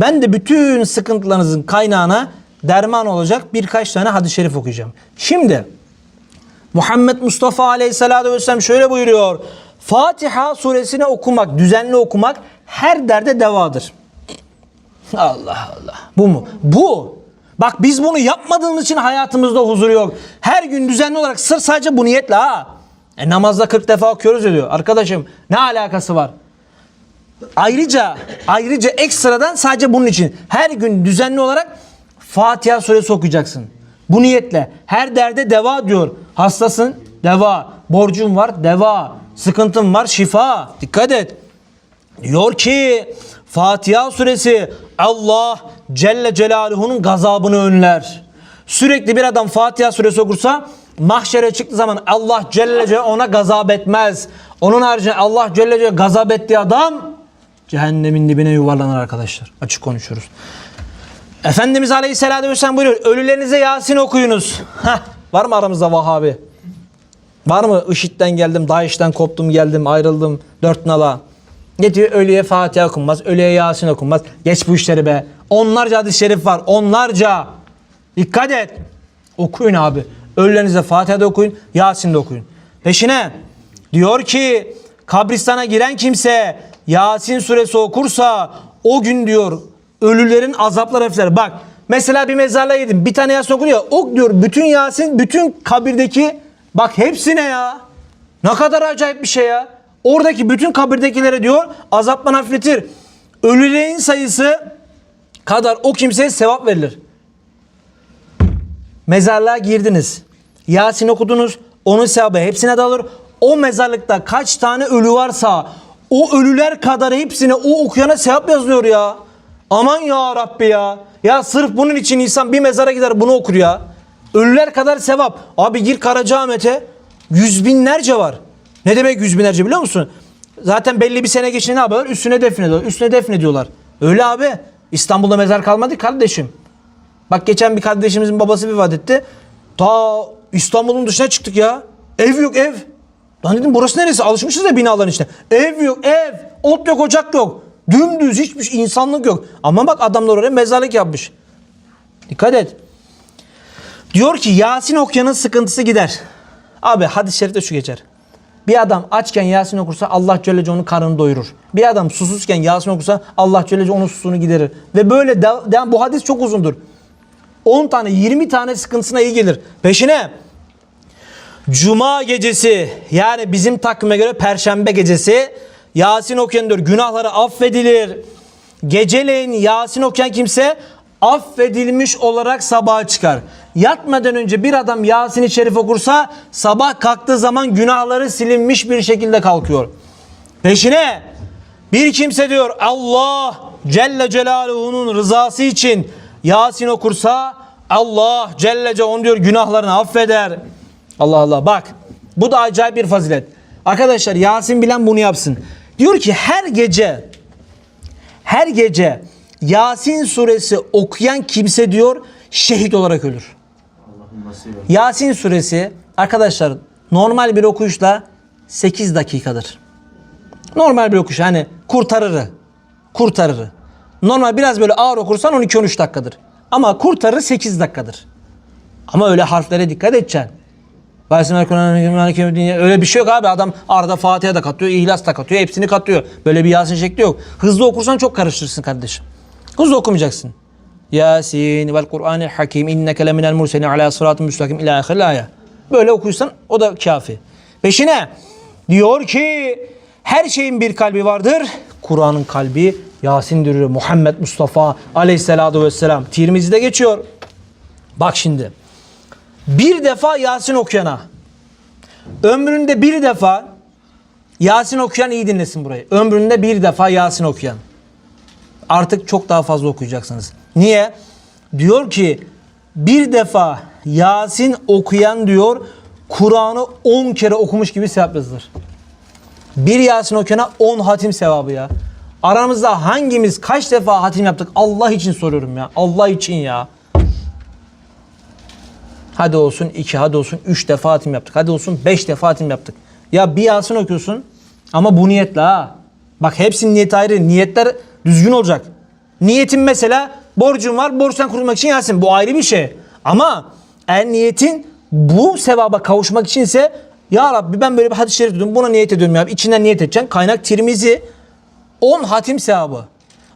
Ben de bütün sıkıntılarınızın kaynağına derman olacak birkaç tane hadis-i şerif okuyacağım. Şimdi Muhammed Mustafa Aleyhisselatü Vesselam şöyle buyuruyor. Fatiha suresini okumak, düzenli okumak her derde devadır. Allah Allah. Bu mu? Bu. Bak biz bunu yapmadığımız için hayatımızda huzur yok. Her gün düzenli olarak sır sadece bu niyetle ha. E namazda 40 defa okuyoruz diyor. Arkadaşım ne alakası var? Ayrıca ayrıca ekstradan sadece bunun için her gün düzenli olarak Fatiha suresi okuyacaksın. Bu niyetle her derde deva diyor. Hastasın deva, borcun var deva, sıkıntın var şifa. Dikkat et. Diyor ki Fatiha suresi Allah Celle Celaluhu'nun gazabını önler. Sürekli bir adam Fatiha suresi okursa mahşere çıktığı zaman Allah Celle Celaluhu ona gazap etmez. Onun haricinde Allah Celle Celaluhu gazap ettiği adam cehennemin dibine yuvarlanır arkadaşlar. Açık konuşuyoruz. Efendimiz Aleyhisselatü Vesselam buyuruyor. Ölülerinize Yasin okuyunuz. Heh, var mı aramızda Vahabi? Var mı IŞİD'den geldim, DAEŞ'ten koptum geldim, ayrıldım, dört nala. Ne diyor? Ölüye Fatiha okunmaz, ölüye Yasin okunmaz. Geç bu işleri be. Onlarca hadis-i şerif var, onlarca. Dikkat et. Okuyun abi. Ölülerinize Fatiha'da okuyun, Yasin'de okuyun. Peşine diyor ki kabristana giren kimse Yasin suresi okursa o gün diyor ölülerin azapları hafifler. Bak mesela bir mezarlığa gidin bir tane Yasin okunuyor. Ok diyor bütün Yasin bütün kabirdeki bak hepsine ya. Ne kadar acayip bir şey ya. Oradaki bütün kabirdekilere diyor azaptan hafifletir. Ölülerin sayısı kadar o kimseye sevap verilir. Mezarlığa girdiniz. Yasin okudunuz. Onun sevabı hepsine dağılır. O mezarlıkta kaç tane ölü varsa o ölüler kadar hepsine o okuyana sevap yazılıyor ya. Aman ya Rabbi ya. Ya sırf bunun için insan bir mezara gider bunu okur ya. Ölüler kadar sevap. Abi gir Karacaahmet'e yüz binlerce var. Ne demek yüz binlerce biliyor musun? Zaten belli bir sene geçince ne yapıyorlar? Üstüne defnediyorlar. Üstüne defnediyorlar. Öyle abi. İstanbul'da mezar kalmadı kardeşim. Bak geçen bir kardeşimizin babası vefat etti. Ta İstanbul'un dışına çıktık ya. Ev yok ev. Lan dedim burası neresi? Alışmışız ya binaların içine. Ev yok ev. Ot yok ocak yok. Dümdüz hiçbir şey, insanlık yok. Ama bak adamlar oraya mezarlık yapmış. Dikkat et. Diyor ki Yasin okuyanın sıkıntısı gider. Abi hadis-i şerifte şu geçer. Bir adam açken Yasin okursa Allah Celle onun karnını doyurur. Bir adam susuzken Yasin okursa Allah Celle onun susunu giderir. Ve böyle de- bu hadis çok uzundur. 10 tane 20 tane sıkıntısına iyi gelir. Peşine Cuma gecesi yani bizim takvime göre Perşembe gecesi Yasin okuyan diyor günahları affedilir. Geceleyin Yasin okuyan kimse affedilmiş olarak sabaha çıkar. Yatmadan önce bir adam Yasin-i Şerif okursa sabah kalktığı zaman günahları silinmiş bir şekilde kalkıyor. Peşine bir kimse diyor Allah Celle Celaluhu'nun rızası için Yasin okursa Allah Celle Celaluhu diyor günahlarını affeder. Allah Allah bak bu da acayip bir fazilet. Arkadaşlar Yasin bilen bunu yapsın. Diyor ki her gece her gece Yasin suresi okuyan kimse diyor şehit olarak ölür. Yasin suresi arkadaşlar normal bir okuyuşla 8 dakikadır. Normal bir okuş hani kurtarırı. Kurtarırı. Normal biraz böyle ağır okursan 12-13 dakikadır. Ama kurtarır 8 dakikadır. Ama öyle harflere dikkat edeceksin. Bayesine öyle bir şey yok abi. Adam arada Fatiha da katıyor, İhlas da katıyor, hepsini katıyor. Böyle bir Yasin şekli yok. Hızlı okursan çok karıştırırsın kardeşim. Hızlı okumayacaksın. Yasin vel Kur'anil hakim inneke leminel murselin ala sıratın müstakim ila ahiril aya. Böyle okuysan o da kafi. Peşine diyor ki her şeyin bir kalbi vardır. Kur'an'ın kalbi Yasin'dir. Muhammed Mustafa aleyhissalatu vesselam. Tirmizi'de geçiyor. Bak şimdi. Bir defa Yasin okuyana ömründe bir defa Yasin okuyan iyi dinlesin burayı. Ömründe bir defa Yasin okuyan. Artık çok daha fazla okuyacaksınız. Niye? Diyor ki bir defa Yasin okuyan diyor Kur'an'ı 10 kere okumuş gibi sevap yazılır. Bir Yasin okuyana 10 hatim sevabı ya. Aramızda hangimiz kaç defa hatim yaptık Allah için soruyorum ya. Allah için ya. Hadi olsun iki, hadi olsun üç defa hatim yaptık. Hadi olsun beş defa hatim yaptık. Ya bir Yasin okuyorsun ama bu niyetle ha. Bak hepsinin niyeti ayrı. Niyetler düzgün olacak. Niyetin mesela borcun var. Borçtan kurtulmak için Yasin. Bu ayrı bir şey. Ama eğer niyetin bu sevaba kavuşmak içinse ya Rabbi ben böyle bir hadis-i şerif duydum. Buna niyet ediyorum ya. İçinden niyet edeceksin. Kaynak Tirmizi 10 hatim sevabı.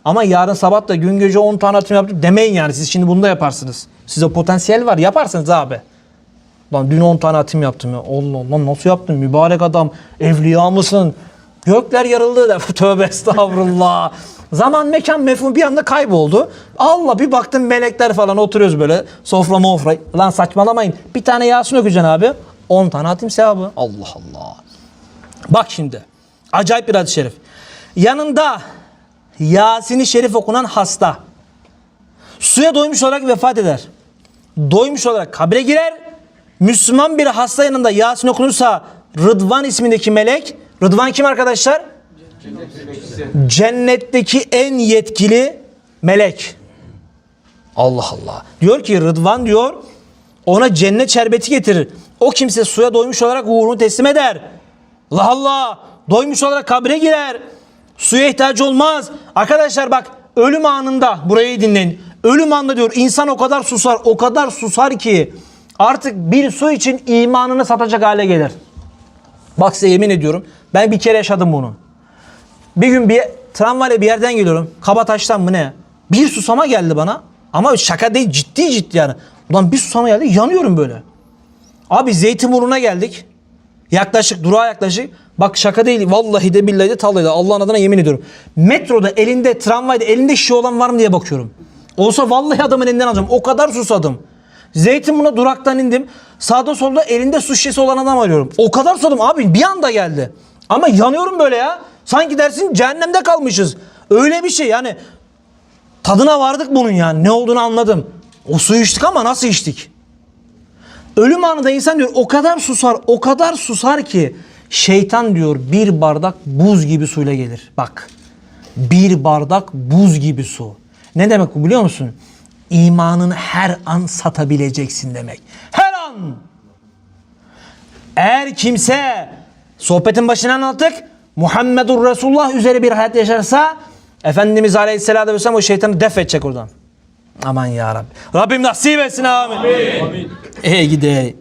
Ama yarın sabah da gün gece 10 tane hatim yaptım demeyin yani. Siz şimdi bunu da yaparsınız. Size potansiyel var. Yaparsınız abi. Lan dün 10 tane hatim yaptım ya. Allah Allah nasıl yaptın mübarek adam. Evliya mısın? Gökler yarıldı da. Tövbe estağfurullah. Zaman mekan mefhum bir anda kayboldu. Allah bir baktım melekler falan oturuyoruz böyle. Sofra mofra. Lan saçmalamayın. Bir tane Yasin okuyacaksın abi. 10 tane hatim sevabı. Allah Allah. Bak şimdi. Acayip bir hadis-i şerif. Yanında Yasin-i Şerif okunan hasta suya doymuş olarak vefat eder. Doymuş olarak kabre girer. Müslüman bir hasta yanında Yasin okunursa Rıdvan ismindeki melek Rıdvan kim arkadaşlar? Cennetteki en yetkili melek. Allah Allah. Diyor ki Rıdvan diyor ona cennet şerbeti getirir. O kimse suya doymuş olarak uğrunu teslim eder. Allah Allah. Doymuş olarak kabre girer. Suya ihtiyacı olmaz. Arkadaşlar bak ölüm anında burayı dinleyin. Ölüm anında diyor insan o kadar susar o kadar susar ki artık bir su için imanını satacak hale gelir. Bak size yemin ediyorum ben bir kere yaşadım bunu. Bir gün bir tramvayla bir yerden geliyorum. Kabataş'tan mı ne? Bir susama geldi bana. Ama şaka değil ciddi ciddi yani. Ulan bir susama geldi yanıyorum böyle. Abi Zeytinburnu'na geldik. Yaklaşık durağa yaklaşık. Bak şaka değil vallahi de billahi de tallahi de Allah'ın adına yemin ediyorum. Metroda elinde tramvayda elinde şişe olan var mı diye bakıyorum. Olsa vallahi adamın elinden alacağım. O kadar susadım. Zeytinburnu duraktan indim. Sağda solda elinde su şişesi olan adam arıyorum. O kadar susadım abi bir anda geldi. Ama yanıyorum böyle ya. Sanki dersin cehennemde kalmışız. Öyle bir şey yani. Tadına vardık bunun yani. Ne olduğunu anladım. O suyu içtik ama nasıl içtik? Ölüm anında insan diyor o kadar susar, o kadar susar ki şeytan diyor bir bardak buz gibi suyla gelir. Bak bir bardak buz gibi su. Ne demek bu biliyor musun? İmanını her an satabileceksin demek. Her an. Eğer kimse sohbetin başına anlattık Muhammedur Resulullah üzere bir hayat yaşarsa Efendimiz Aleyhisselatü Vesselam o şeytanı def edecek oradan. Aman ya Rabbi. Rabbim nasip etsin amin. amin. Ey gidi ey.